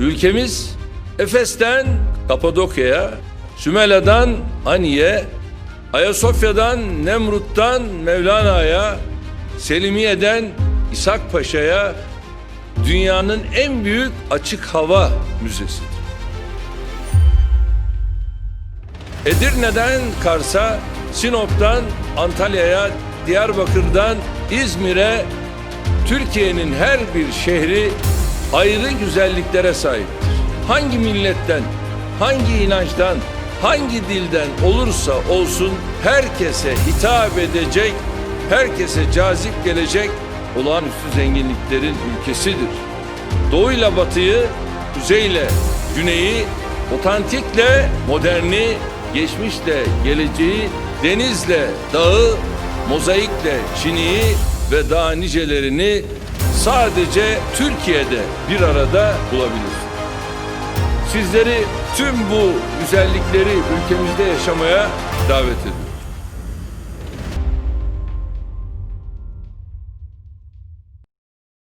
Ülkemiz Efes'ten Kapadokya'ya, Sümela'dan Ani'ye, Ayasofya'dan Nemrut'tan Mevlana'ya, Selimiye'den İshak Paşa'ya dünyanın en büyük açık hava müzesidir. Edirne'den Kars'a, Sinop'tan Antalya'ya, Diyarbakır'dan İzmir'e Türkiye'nin her bir şehri ayrı güzelliklere sahiptir. Hangi milletten, hangi inançtan, hangi dilden olursa olsun herkese hitap edecek, herkese cazip gelecek olağanüstü zenginliklerin ülkesidir. Doğuyla batıyı, kuzeyle güneyi, otantikle moderni, geçmişle geleceği, denizle dağı, mozaikle Çin'i ve daha nicelerini sadece Türkiye'de bir arada bulabilir. Sizleri tüm bu güzellikleri ülkemizde yaşamaya davet ediyorum.